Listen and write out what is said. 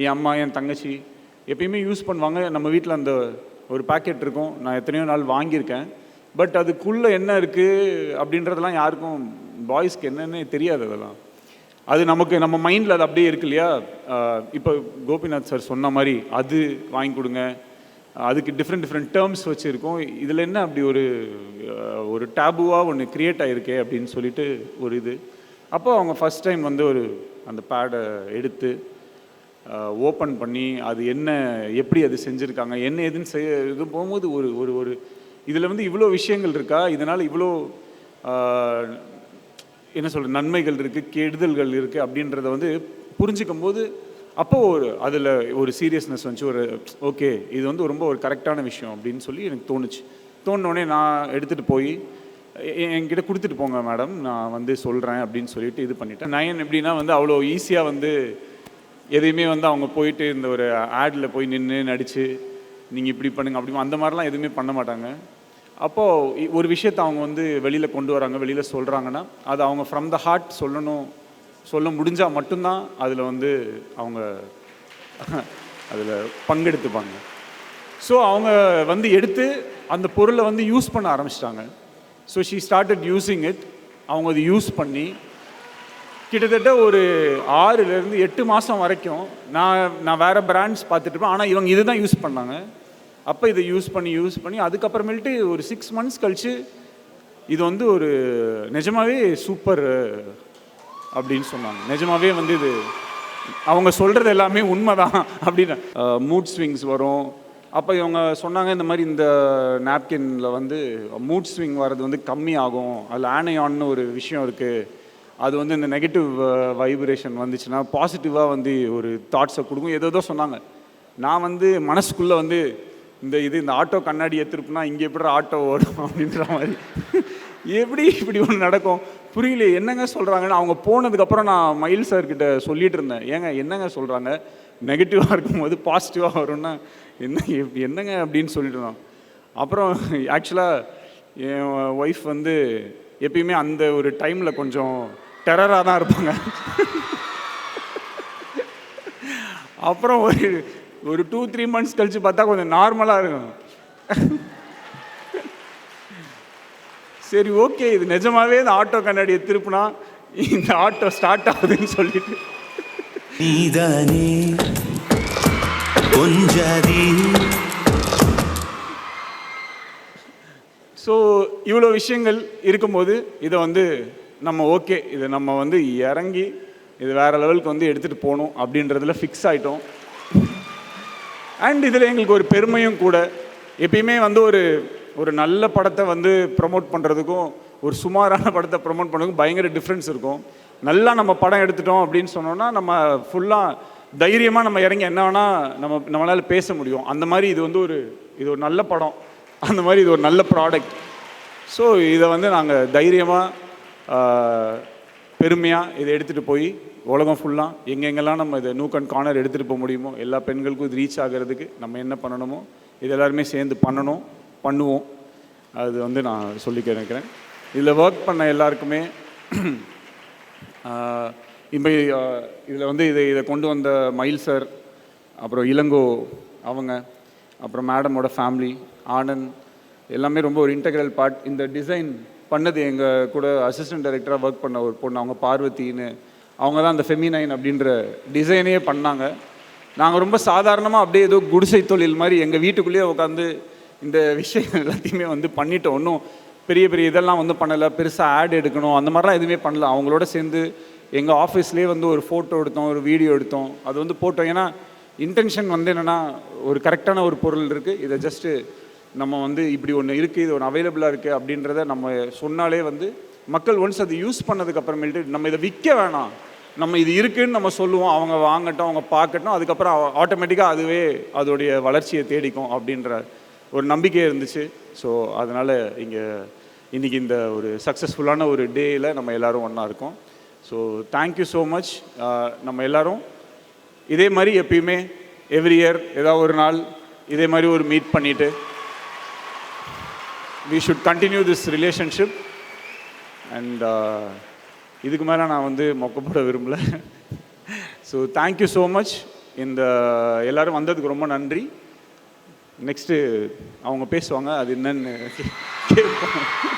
என் அம்மா என் தங்கச்சி எப்பயுமே யூஸ் பண்ணுவாங்க. நம்ம வீட்டில் அந்த ஒரு பாக்கெட் இருக்கும். நான் எத்தனையோ நாள் வாங்கியிருக்கேன். பட் அதுக்குள்ளே என்ன இருக்குது அப்படின்றதெல்லாம் யாருக்கும் பாய்ஸ்க்கு என்னன்னு தெரியாது அதெல்லாம். அது நமக்கு நம்ம மைண்டில் அது அப்படியே இருக்கு இல்லையா? இப்போ கோபிநாத் சார் சொன்ன மாதிரி அது வாங்கி கொடுங்க. அதுக்கு டிஃப்ரெண்ட் டிஃப்ரெண்ட் டேர்ம்ஸ் வச்சுருக்கோம். இதில் என்ன அப்படி ஒரு ஒரு டேபுவாக ஒன்று க்ரியேட் ஆகிருக்கே அப்படின்னு சொல்லிட்டு ஒரு இது. அப்போ அவங்க ஃபஸ்ட் டைம் வந்து ஒரு அந்த பேடை எடுத்து ஓப்பன் பண்ணி அது என்ன எப்படி அது செஞ்சுருக்காங்க என்ன ஏதுன்னு செய்ய இது போகும்போது ஒரு ஒரு ஒரு இதில் வந்து இவ்வளோ விஷயங்கள் இருக்கா? இதனால் இவ்வளோ என்ன சொல்கிற நன்மைகள் இருக்குது கெடுதல்கள் இருக்குது அப்படின்றத வந்து புரிஞ்சுக்கும் போது அப்போது ஒரு அதில் ஒரு சீரியஸ்னஸ் வந்துச்சு ஒரு ஓகே இது வந்து ரொம்ப ஒரு கரெக்டான விஷயம் அப்படின்னு சொல்லி எனக்கு தோணுச்சு. தோணுனோடனே நான் எடுத்துகிட்டு போய் எ- என்கிட்ட கொடுத்துட்டு போங்க மேடம் நான் வந்து சொல்கிறேன் அப்படின்னு சொல்லிட்டு இது பண்ணிட்டேன். நயன் எப்படின்னா வந்து அவ்வளோ ஈஸியாக வந்து எதையுமே வந்து அவங்க போயிட்டு இந்த ஒரு ஆடில் போய் நின்று நடித்து நீங்கள் இப்படி பண்ணுங்க அப்படி அந்த மாதிரிலாம் எதுவுமே பண்ண மாட்டாங்க. அப்போது ஒரு விஷயத்தை அவங்க வந்து வெளியில் கொண்டு வராங்க வெளியில் சொல்கிறாங்கன்னா அது அவங்க ஃப்ரம் த ஹார்ட் சொல்லணும் சொல்ல முடிஞ்சால் மட்டும்தான் அதில் வந்து அவங்க அதில் பங்கெடுத்துப்பாங்க. ஸோ அவங்க வந்து எடுத்து அந்த பொருளை வந்து யூஸ் பண்ண ஆரம்பிச்சிட்டாங்க. So she started using it அவங்க அதை யூஸ் பண்ணி கிட்டத்தட்ட ஒரு ஆறுலேருந்து எட்டு மாதம் வரைக்கும் நான் நான் வேறு பிராண்ட்ஸ் பார்த்துட்டு இருப்பேன் ஆனால் இவங்க இதுதான் யூஸ் பண்ணாங்க. அப்போ இதை யூஸ் பண்ணி யூஸ் பண்ணி அதுக்கப்புறமேல்ட்டு ஒரு சிக்ஸ் மந்த்ஸ் கழித்து இது வந்து ஒரு நிஜமாகவே சூப்பர் அப்படின்னு சொன்னாங்க. நிஜமாகவே வந்து இது அவங்க சொல்கிறது எல்லாமே உண்மை தான் அப்படின்னு மூட் ஸ்விங்ஸ் வரும். அப்போ இவங்க சொன்னாங்க இந்த மாதிரி இந்த நாப்கின்ல வந்து மூட் ஸ்விங் வர்றது வந்து கம்மி ஆகும் அதில் ஆனையான்னு ஒரு விஷயம் இருக்குது அது வந்து இந்த நெகட்டிவ் வைப்ரேஷன் uh, வந்துச்சுன்னா பாசிட்டிவாக வந்து ஒரு தாட்ஸை கொடுக்கும். ஏதோ சொன்னாங்க. நான் வந்து மனசுக்குள்ளே வந்து இந்த இது இந்த ஆட்டோ கண்ணாடி திருப்பினா இங்கே எப்படி ஆட்டோ ஓடும் அப்படின்ற மாதிரி. எப்படி இப்படி ஒன்று நடக்கும்? புரியல என்னங்க சொல்கிறாங்கன்னு அவங்க போனதுக்கப்புறம் நான் மயில் சார்கிட்ட சொல்லிட்டு இருந்தேன். ஏங்க என்னங்க சொல்கிறாங்க நெகட்டிவாக இருக்கும்போது பாசிட்டிவாக வரும்னா என்ன எப்படி என்னங்க அப்படின்னு சொல்லிட்டு இருந்தோம். அப்புறம் ஆக்சுவலாக என் ஒய்ஃப் வந்து எப்பயுமே அந்த ஒரு டைமில் கொஞ்சம் டெரராக தான் இருப்பாங்க. அப்புறம் ஒரு ஒரு டூ த்ரீ மந்த்ஸ் கழிச்சு பார்த்தா கொஞ்சம் நார்மலாக இருக்கும். சரி ஓகே இது நிஜமாவே இந்த ஆட்டோ கண்ணாடியை திருப்பினா இந்த ஆட்டோ ஸ்டார்ட் ஆகுதுன்னு சொல்லிட்டு. நீதானே கொஞ்சாதே. ஸோ இவ்வளோ விஷயங்கள் இருக்கும்போது இதை வந்து நம்ம ஓகே இது நம்ம வந்து இறங்கி இது வேறு லெவலுக்கு வந்து எடுத்துகிட்டு போகணும் அப்படின்றதுல ஃபிக்ஸ் ஆகிட்டோம் அண்ட் இதில் எங்களுக்கு ஒரு பெருமையும் கூட எப்பயுமே வந்து ஒரு ஒரு நல்ல படத்தை வந்து ப்ரமோட் பண்ணுறதுக்கும் ஒரு சுமாரான படத்தை ப்ரமோட் பண்ணுறதுக்கும் பயங்கர டிஃப்ரென்ஸ் இருக்கும். நல்லா நம்ம படம் எடுத்துட்டோம் அப்படின்னு சொன்னோன்னா நம்ம ஃபுல்லாக தைரியமாக நம்ம இறங்கி என்ன வேணால் நம்ம நம்மளால் பேச முடியும். அந்த மாதிரி இது வந்து ஒரு இது ஒரு நல்ல படம். அந்த மாதிரி இது ஒரு நல்ல ப்ராடக்ட் ஸோ இதை வந்து நாங்கள் தைரியமாக பெருமையாக இதை எடுத்துகிட்டு போய் உலகம் ஃபுல்லாக எங்கெங்கெல்லாம் நம்ம இதை நூக் அண்ட் கார்னர் எடுத்துகிட்டு போக முடியுமோ எல்லா பெண்களுக்கும் இது ரீச் ஆகிறதுக்கு நம்ம என்ன பண்ணணுமோ இது எல்லாருமே சேர்ந்து பண்ணணும் பண்ணுவோம். அது வந்து நான் சொல்லிக்க நினைக்கிறேன். இதில் ஒர்க் பண்ண எல்லாருக்குமே இப்போ இதில் வந்து இதை இதை கொண்டு வந்த மயில் சார் அப்புறம் இளங்கோ அவங்க அப்புறம் மேடமோட ஃபேமிலி ஆனந்த் எல்லாமே ரொம்ப ஒரு இன்டெக்ரல் பார்ட் இந்த டிசைன் பண்ணது எங்கள் கூட அசிஸ்டன்ட் டைரக்டராக ஒர்க் பண்ண ஒரு பொண்ணு அவங்க பார்வதின்னு. அவங்க தான் அந்த ஃபெமினைன் அப்படின்ற டிசைனே பண்ணாங்க. நாங்கள் ரொம்ப சாதாரணமாக அப்படியே ஏதோ குடிசை தொழில் மாதிரி எங்கள் வீட்டுக்குள்ளேயே உட்காந்து இந்த விஷயம் எல்லாத்தையுமே வந்து பண்ணிட்டோம். ஒன்றும் பெரிய பெரிய இதெல்லாம் வந்து பண்ணலை. பெருசாக ஆட் எடுக்கணும் அந்த மாதிரிலாம் எதுவுமே பண்ணல. அவங்களோட சேர்ந்து எங்கள் ஆஃபீஸ்லேயே வந்து ஒரு ஃபோட்டோ எடுத்தோம் ஒரு வீடியோ எடுத்தோம். அது வந்து போட்டோம். ஏன்னா இன்டென்ஷன் வந்து என்னென்னா ஒரு கரெக்டான ஒரு பொருள் இருக்குது இதை ஜஸ்ட்டு நம்ம வந்து இப்படி ஒன்று இருக்குது இது ஒன்று அவைலபிளாக இருக்குது அப்படின்றத நம்ம சொன்னாலே வந்து மக்கள் ஒன்ஸ் அது யூஸ் பண்ணதுக்கு அப்புறமேட்டு நம்ம இதை விற்க வேணாம். நம்ம இது இருக்குதுன்னு நம்ம சொல்லுவோம். அவங்க வாங்கட்டும் அவங்க பார்க்கட்டும். அதுக்கப்புறம் ஆட்டோமேட்டிக்காக அதுவே அதோடைய வளர்ச்சியை தேடிக்கும் அப்படின்ற ஒரு நம்பிக்கை இருந்துச்சு. ஸோ அதனால் இங்கே இன்றைக்கி இந்த ஒரு சக்ஸஸ்ஃபுல்லான ஒரு டேயில் நம்ம எல்லோரும் ஒன்றா இருக்கோம். ஸோ தேங்க்யூ ஸோ மச் நம்ம எல்லாரும் இதே மாதிரி எப்பயுமே எவ்ரி இயர் ஏதாவது ஒரு நாள் இதே மாதிரி ஒரு மீட் பண்ணிவிட்டு we should continue this relationship and இதுக்கு மேலே நான் வந்து மொக்கப்பட விரும்பலை. விரும்பல ஸோ தேங்க்யூ ஸோ மச் இந்த எல்லாரும் வந்ததுக்கு ரொம்ப நன்றி. நெக்ஸ்ட்டு அவங்க பேசுவாங்க அது என்னன்னு கேட்போம்